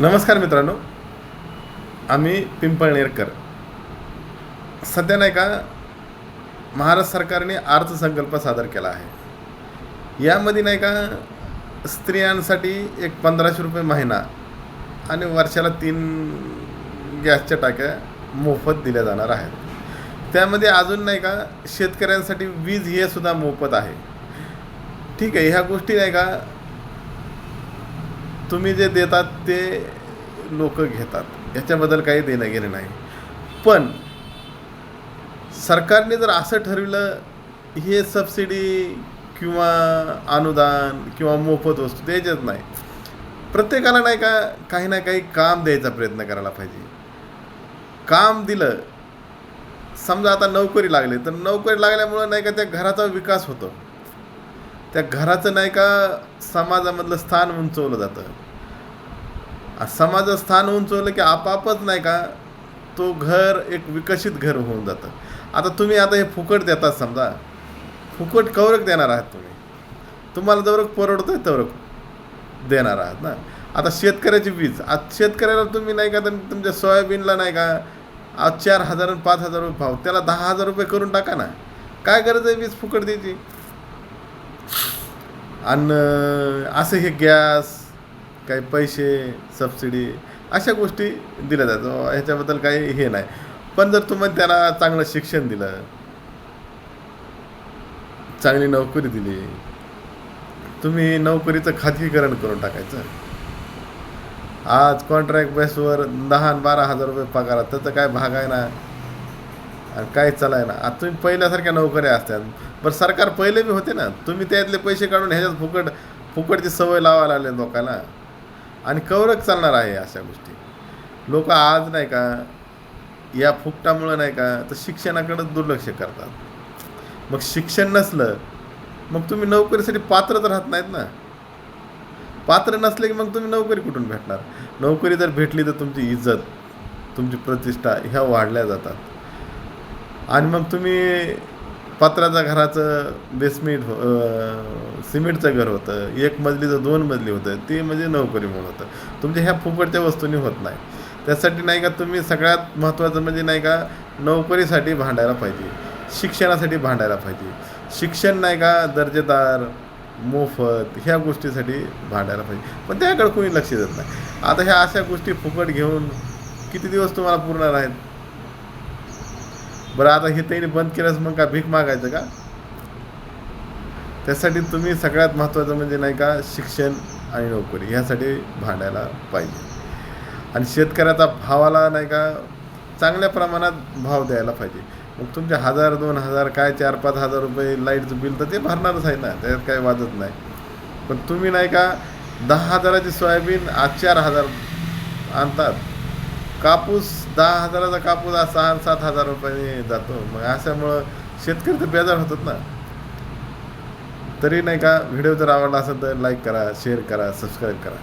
नमस्कार मित्रांनो. आम्ही पिंपळनेरकर. सध्या नाही का महाराष्ट्र सरकारने अर्थसंकल्प सादर केला आहे. यामध्ये नाही का स्त्रियांसाठी एक पंधराशे रुपये महिना आणि वर्षाला तीन गॅसच्या टाक्या मोफत दिल्या जाणार आहेत. त्यामध्ये अजून नाही का शेतकऱ्यांसाठी वीज हे सुद्धा मोफत आहे. ठीक आहे ह्या गोष्टी नाही का तुम्ही जे देतात ते लोक घेतात. याच्याबद्दल काही देणं गेलं नाही. पण सरकारने जर असं ठरवलं हे सबसिडी किंवा अनुदान किंवा मोफत वस्तू द्यायच्याच नाही. प्रत्येकाला नाही का काही ना काही काम द्यायचा प्रयत्न करायला पाहिजे. काम दिलं समजा आता नोकरी लागली तर नोकरी लागल्यामुळं नाही का त्या घराचा विकास होतो. त्या घराचं नाही का समाजामधलं स्थान उंचवलं जातं. आ- समाजाचं स्थान उंचवलं की आपापच नाही का तो घर एक विकसित घर होऊन जातं. आता तुम्ही आता हे फुकट देतात समजा. फुकट कवरक देणार आहात तुम्ही? तुम्हाला जवळक परवडतं आहे तवरक देणार आहात ना? आता शेतकऱ्याची वीज आज शेतकऱ्याला तुम्ही नाही का तुमच्या सोयाबीनला नाही का आज चार हजार आणि पाच हजार रुपये भाव त्याला दहा हजार रुपये करून टाका ना. काय गरज आहे वीज फुकट द्यायची? आणि असं हे गॅस काही पैसे सबसिडी अशा गोष्टी दिल्या जातात. ह्याच्याबद्दल काही हे नाही. पण जर तुम्ही त्याला चांगलं शिक्षण दिलं चांगली नोकरी दिली तुम्ही नोकरीचं खाजगीकरण करून टाकायचं. आज कॉन्ट्रॅक्ट बेसवर दहा बारा हजार रुपये पगार आहे, त्याचं काय भाग आहे ना? आणि काय चालाय ना? आता तुम्ही पहिल्यासारख्या नोकऱ्या असतात. पण सरकार पहिले बी होते ना. तुम्ही त्यातले पैसे काढून ह्याच्यात फुकट फुकटची सवय लावायला लागले लोकांना. आणि कवरक चालणार आहे अशा गोष्टी. लोक आज नाही का या फुकटामुळं नाही का तर शिक्षणाकडं दुर्लक्ष करतात. मग शिक्षण नसलं मग तुम्ही नोकरीसाठी पात्र तर राहत नाहीत ना. पात्र नसले की मग तुम्ही नोकरी कुठून भेटणार? नोकरी जर भेटली तर तुमची इज्जत तुमची प्रतिष्ठा ह्या वाढल्या जातात. आणि मग तुम्ही पत्राच्या घराचं बेसमेंट हो सिमेंटचं घर होतं. एक मजलीचं दोन मजली होतं. ते म्हणजे नोकरीमुळे होतं. तुमच्या ह्या फुकटच्या वस्तूंनी होत नाही. त्यासाठी नाही का तुम्ही सगळ्यात महत्त्वाचं म्हणजे नाही का नोकरीसाठी भांडायला पाहिजे. शिक्षणासाठी भांडायला पाहिजे. शिक्षण नाही का दर्जेदार मोफत ह्या गोष्टीसाठी भांडायला पाहिजे. पण त्याकडे कोणी लक्ष देत नाही. आता ह्या अशा गोष्टी फुकट घेऊन किती दिवस तुम्हाला पुरणार आहेत? बरं आता हे त्यांनी बंद केल्यास मग का भीक मागायचं का? त्यासाठी तुम्ही सगळ्यात महत्त्वाचं म्हणजे नाही का शिक्षण आणि नोकरी ह्यासाठी भांडायला पाहिजे. आणि शेतकऱ्याचा भावाला नाही का चांगल्या प्रमाणात भाव द्यायला पाहिजे. मग तुमचे हजार दोन हजार काय चार पाच हजार रुपये लाईटचं बिल तर ते भरणारच आहे ना त्याच्यात काही वाजत नाही. पण तुम्ही नाही का दहा हजाराची सोयाबीन आज चार हजार आणतात. कापूस दहा हजाराचा कापूस आज सहा सात हजार रुपये जातो. मग अशामुळं शेतकरी तर बेजार होतात ना. तरी नाही का व्हिडिओ जर आवडला असेल तर लाईक करा शेअर करा सबस्क्राईब करा.